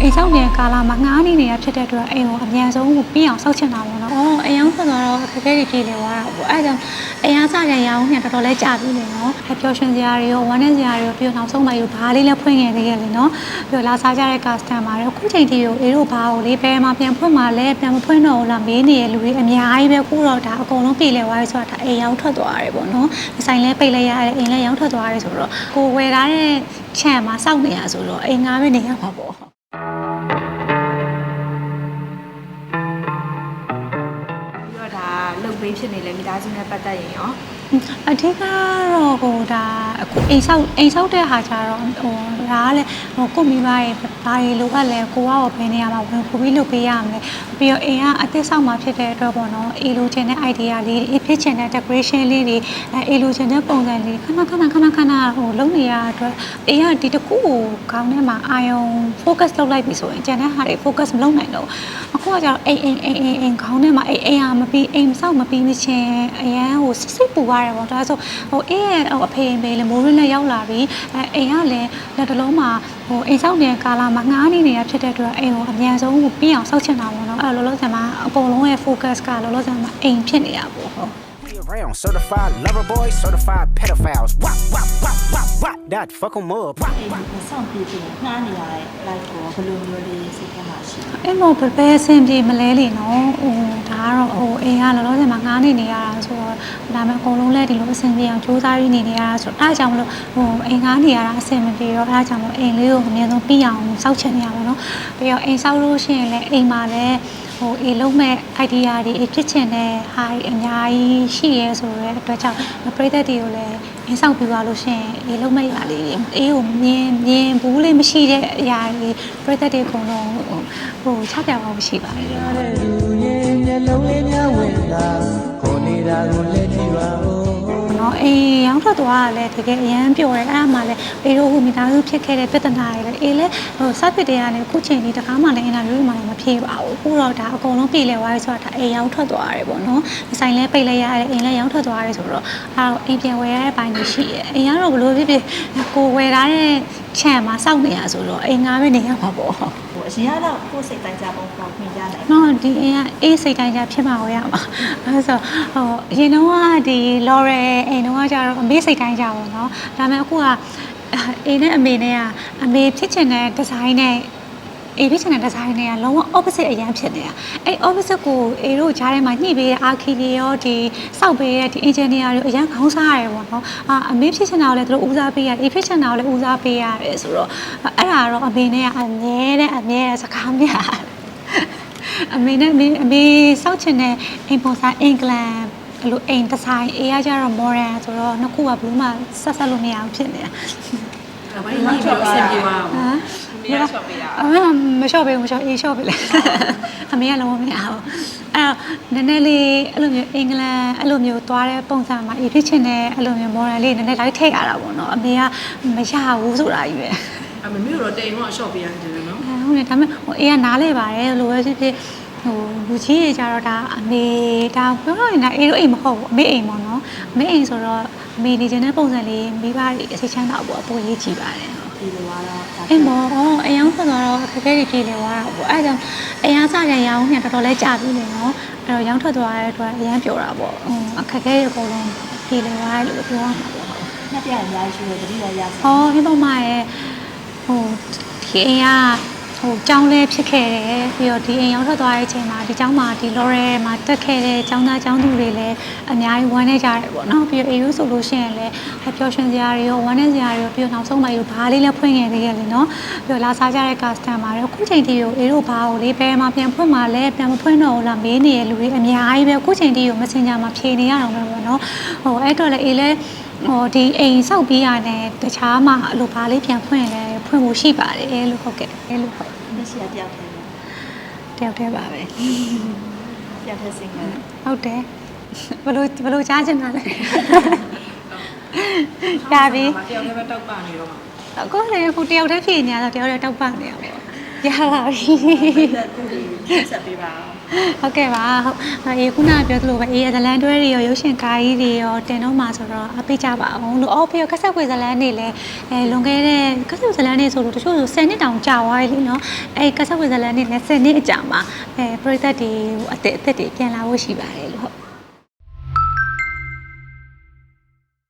အိမ်ဆောက်ပြန်ကာလာမှာငားနေနေတာဖြစ်တဲ့အတွက်အိမ်ကိုအမြန်ဆုံးကိုပြီးအောင်ဆောက်ချင်တာပေါ့နော်။အော်အိမ်အောင်ဆက်သွားတော့အခက်အခဲတွေပြည်နေသွားတာပေါ့။အဲဒါကြောင့်အိမ်အားစရရအောင်ညတော်တော်လေးကြာပြီလေနော်။အပျော်ရွှင်စရာတွေရောဝမ်းနည်းစရာတွေရောပြီးတော့နောက်ဆုံးမှယူဘားလေးလည်းဖွင့်ခဲ့သေးရဲ့လေနော်။ပြီးတော့လာစားကြတဲ့ customer တွေအခုချိန်ထိကိုအေးတို့ဘားကိုလေးဘယ်မှာပြန်ဖွင့်မှာလဲပြန်မဖွင့်တော့ဘူးလားမေးနေရလူတွေအများကြီးပဲအခုတော့ဒါအကုန်လုံးပြည်လဲသွားပြီဆိုတာဒါအိမ်ရောက်ထွက်သွားရတယ်ပေါ့နော်။ဆိုင်လဲပိတ်လဲရတယ်အိမ်လဲရောက်ထွက်သွားရတယ်ဆိုတော့ကိုဝယ်ထားတဲ့ခြံမှာစောင့်နေရဆိုတော့အိမ်ငါပဲနေရမှာပေါ့။ပြီး ဒါလုတ်ပေးဖြစ်နေလဲမိသားစုနဲ့ပတ်သက်ရင်ရောအဓိကတော့ဟိုဒါအခုအိမ်ဆောက်အိမ်ဆောက်တဲ့ဟာကြတော့ဟို ဒါကလည်းဟိုကိုမိဘရဲ့ဘာတွေလိုအပ်လဲကိုကတော့ဘယ်နေရာမှာဝင်ပို့ပြီးလုပ်ပေးရမလဲပြီးတော့အိမ်ကအသစ်ဆောက်မှာဖြစ်တဲ့အတွက်ပေါ့နော်အေလိုချင်တဲ့ idea လေးတွေဖြစ်ချင်တဲ့ decoration လေးတွေအဲအေလိုချင်တဲ့ပုံစံလေးခဏခဏခဏခဏဟိုလုပ်နေရတဲ့အတွက်အိမ်ကဒီတစ်ခုကိုခေါင်းထဲမှာအာယုံ focus လုပ်လိုက်ပြီဆိုရင်ကျန်တဲ့ဟာတွေ focus မလုပ်နိုင်တော့ဘူးအခုကကျတော့အိမ်အိမ်အိမ်အိမ်အိမ်ခေါင်းထဲမှာအိမ်အိမ်ဟာမပြီးအိမ်မဆောက်မပြီးမချင်းအရန်ဟိုစိတ်စိတ်ပူရတယ်ပေါ့ဒါဆိုဟိုအေးရဲ့ဟိုအဖေအမေလည်းမိုးရင်းနဲ့ရောက်လာပြီအဲအိမ်ကလည်းလက်တလုံးမှာဟိုအိမ်ဆောက်နေတဲ့ကာလာမှာငားနေနေတာဖြစ်တဲ့အတွက်အိမ်ကိုအမြန်ဆုံးကိုပြီးအောင်ဆောက်ချင်တာပေါ့နော်အဲ့လိုလောလောဆယ်မှာအကုန်လုံးရဲ့ focus ကလောလောဆယ်မှာအိမ်ဖြစ်နေတာပေါ့ဟုတ် We around certified lover boys, certified pedophiles. Wop, wop, wop, wop, wop. That fuck 'em up. Wop, အဲ့ဒီကိုစောင့်ပြည့်ပြီးငှားနေရတဲ့ live ကိုဘယ်လိုမျိုးလေးစိတ်ထဲမှာရှိလဲအဲ့မို့ဘယ်ပဲအဆင်ပြေမလဲလေနော်ဟိုဒါကတော့ဟိုအိမ်ကလောလောဆယ်မှာငားနေနေရတာဆိုတော့ ဒါမှအကုန်လုံးလည်းဒီလိုအဆင်ပြေအောင်စူးစမ်းရနေနေရတာဆိုတော့အားကြောင့်မလို့ဟိုအိမ်ငားနေရတာအဆင်မပြေတော့အားကြောင့်မလို့အိမ်လေးကိုအမြဲဆုံးပြီးအောင်စောက်ချင်နေရပါတော့ပြီးတော့အိမ်ဆောက်လို့ရှိရင်လည်းအိမ်မှာလည်းဟိုအေးလုံးမဲ့ idea တွေအဖြစ်ချင်တဲ့ဟာတွေအများကြီးရှိရဲဆိုတော့အတွက်ကြောင့်ပရိသတ်တွေကိုလည်းအင်းဆောက်ပြသွားလို့ရှိရင်အေးလုံးမဲ့ຢာလေးတွေအေးကိုမြင်မြင်ဘူးလေးမရှိတဲ့အရာတွေပရိသတ်တွေအကုန်လုံးဟိုဟိုချပြအောင်ရှိပါတ ထွက်သွားတာလည်းတကယ်အရန်ပျော်တယ်အဲ့ဒါမှလည်းအေးတို့ဟိုမိသားစုဖြစ်ခဲ့တဲ့ပြဿနာတွေလည်းအေးလည်းဟိုစသစ်တွေကလည်းအခုချိန်ဒီတကားမှလည်းအင်တာဗျူးမှလည်းမဖြေပါဘူးအခုတော့ဒါအကုန်လုံးပြည်လဲသွားပြီဆိုတော့ဒါအေးရောင်းထွက်သွားရတယ်ပေါ့နော်ဆိုင်လဲပိတ်လဲရတယ်အိမ်လဲရောင်းထွက်သွားရတယ်ဆိုတော့အဲ့တော့အိမ်ပြန်ဝယ်ရတဲ့ဘိုင်းကြီးရှိတယ်အိမ်ကတော့ဘလို့ဖြစ်ဖြစ်ကိုဝယ်ထားတဲ့ခြံမှာစောင့်နေရဆိုတော့အိမ်ငါပဲနေရမှာပေါ့ဟို အရင်ကတော့ကိုယ်စိတ်တိုင်းကြပုံပေါ်မြင်ကြတယ်နော်ဒီအင်းကအေးစိတ်တိုင်းကြဖြစ်မှာဟောရမှာအဲဆိုဟိုအရင်တော့ကဒီ L'Oreal အိမ်တော့ကကြတော့အမေစိတ်တိုင်းကြပါတော့နော်ဒါပေမဲ့အခုကအိမ်နဲ့အမေနဲ့ကအမေဖြစ်ချင်တဲ့ဒီဇိုင်းနဲ့ အေးဖြစ်ချင်တဲ့ဒီဇိုင်းနဲ့ကလုံးဝ opposite အရန်ဖြစ်နေတာအဲ့ opposite ကိုအေးတို့ဂျားထဲမှာညှိပေးတဲ့အာခီတွေရောဒီစောက်ပေးတဲ့ဒီ engineer တွေအရန်ခေါင်းစားရတယ်ပေါ့နော်အာအမေဖြစ်ချင်တာကိုလည်းသူတို့ဦးစားပေးရတယ်အေးဖြစ်ချင်တာကိုလည်းဦးစားပေးရတယ်ဆိုတော့အဲ့ဒါတော့အမေနဲ့ကအမြဲတမ်းအမြဲတမ်းစကားများတယ်အမေနဲ့အမေအမေစောက်ချင်တဲ့အိမ်ပေါ်ဆိုင်အင်္ဂလန်အဲ့လိုအိမ်ဒီဇိုင်းအေးရကြတော့ modern ဆိုတော့နှစ်ခုကဘယ်လိုမှဆက်ဆက်လို့မရအောင်ဖြစ်နေတာဒါမှညှိပြီးတော့အဆင်ပြေပါအောင်ဟ မ်မရချော့ပေးတာအမေမလျှော့ပေးဘူးမလျှော့အေးလျှော့ပေးလိုက်အမေကလုံးဝမရဘူးအဲ့တော့နည်းနည်းလေးအဲ့လိုမျိုးအင်္ဂလန်အဲ့လိုမျိုးသွားတဲ့ပုံစံမှာအေးဖြစ်ချင်တဲ့အဲ့လိုမျိုး modern လေးနည်းနည်းလိုက်ထည့်ရတာပေါ့နော်အမေကမရဘူးဆိုတာကြီးပဲအမမျိုးတော့တိမ်တော့အလျှော့ပေးရတယ်နော်အဲဟုတ်တယ်ဒါပေမဲ့ဟိုအေးကနားလဲပါတယ်လို့ပဲဖြစ်ဖြစ်ဟိုလူကြီးတွေကြတော့ဒါအမေဒါပြောရရင်ဒါအေးတို့အိမ်မဟုတ်ဘူးအမေအိမ်ပေါ့နော်အမေအိမ်ဆိုတော့အမေနေခြင်းတဲ့ပုံစံလေးမိဘတွေအစိတ်ချမ်းသာပေါ့အပေါ်ရေးကြည့်ပါတယ် ဟုတ်ဒီလိုကတော့ဒါအိမ်မောအော်အယောင်ဆက်သွားတော့အခက်အခဲတွေပြေလည်သွားတာပေါ့အဲဒါကြောင့်အရန်စရရအောင်ညတော်တော်လေးကြာပြီလေနော်အဲ့တော့ရောင်းထွက်သွားတဲ့အတွက်အရန်ပျော်တာပေါ့ဟိုအခက်အခဲတွေအကုန်လုံးပြေလည်သွားတယ်လို့ပြောရမှာပေါ့နှစ်ပြအများကြီးရှိတယ်တတိယရစ။အော်ဟင်းပေါ်မှာရဲ့ဟိုဒီအိမ်က ဟိုကျောင်းလေးဖြစ်ခဲ့တယ်ပြီးတော့ဒီအိမ်ရောက်ထွက်သွားတဲ့အချိန်မှာဒီကျောင်းမှာဒီ L'Oreal မှာတက်ခဲ့တဲ့ကျောင်းသားကျောင်းသူတွေလည်းအများကြီးဝမ်းနေကြတယ်ပေါ့နော်ပြီးတော့အေယူဆိုလို့ရှိရင်လည်းပျော်ရွှင်စရာတွေရောဝမ်းနေစရာတွေရောပြီးတော့နောက်ဆုံးမှယူဘားလေးလည်းဖွင့်ခဲ့သေးတယ်လေနော်ပြီးတော့လာစားကြတဲ့ customer တွေအခုချိန်ထိကိုအေတို့ဘားကိုလေးဘယ်မှာပြန်ဖွင့်မှာလဲပြန်မဖွင့်တော့ဘူးလားမေးနေရလူတွေအများကြီးပဲအခုချိန်ထိကို Messenger မှာဖြေနေရအောင်ပဲပေါ့နော်ဟိုအဲ့တော့လည်းအေးလည်းဟိုဒီအိမ်ဆောက်ပြီးရတယ်တခြားမှာအလိုပါလေးပြန်ဖွင့်လဲဖွင့်ဖို့ရှိပါတယ်လို့ဟုတ်ကဲ့အဲလို့ဟုတ် လက်ရှိကတယောက်တည်းပဲတယောက်တည်းပါပဲတယောက်တည်းစင်ကယ်ဟုတ်တယ်ဘယ်လိုဘယ်လိုကြားချင်တာလဲရပြီတယောက်တည်းပဲတောက်ပနေတော့မှာအခုလည်းအခုတယောက်တည်းဖြေနေရတော့တယောက်တည်းတောက်ပနေရပါဘောရပါပြီသက်သူတွေဆက်ပေးပါအောင် ဟုတ်ကဲ့ပါဟုတ်အေးခုနကပြောသလိုပဲအေးဇလန်တွဲတွေရောရုပ်ရှင်ကားကြီးတွေရောတင်တော့မှာဆိုတော့အပိကြပါအောင်လို့အော်ပြီးတော့ကက်ဆက်ခွေဇလန်တွေလည်းအဲလွန်ခဲ့တဲ့ကက်ဆက်ခွေဇလန်တွေဆိုလို့တချို့ဆို10နှစ်တောင်ကြာသွားပြီလीနော်အဲကက်ဆက်ခွေဇလန်တွေလည်း10နှစ်အကြာမှာအဲပရိသတ်တွေဟိုအသက်အသက်တွေပြန်လာဖို့ရှိပါတယ်လို့ဟုတ်